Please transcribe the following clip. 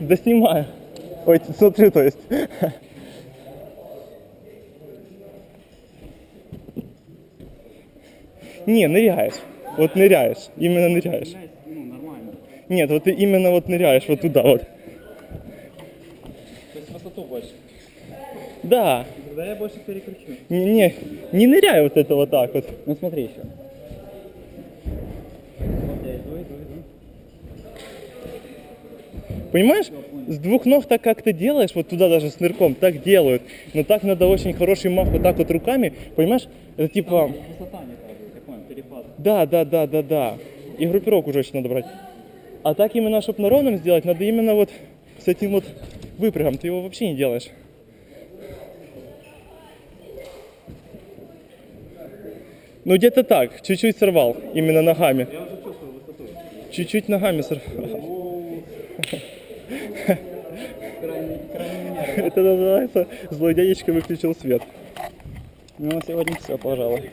Да снимаю. Ой, смотрю, то есть. Не, ныряешь. Вот ныряешь. Именно ныряешь. Ну, нормально. Нет, вот ты именно вот ныряешь вот туда вот. То есть высоту больше. Да. Тогда я больше перекручу. Не, не, не ныряй вот это вот так вот. Ну смотри еще. Вот я иду, иду, иду. Понимаешь? С двух ног так как ты делаешь, вот туда даже с нырком, так делают. Но так надо очень хороший мах вот так вот руками, понимаешь? Это типа... Да, да, да, да, да. И группировку уже очень надо брать. А так именно, чтобы на ровном сделать, надо именно вот с этим вот выпрягом. Ты его вообще не делаешь. Ну где-то так, чуть-чуть сорвал, именно ногами. Я уже чувствую высоту. Чуть-чуть ногами сорвал. Это называется злой дядечка выключил свет. Ну, на сегодня все, пожалуй.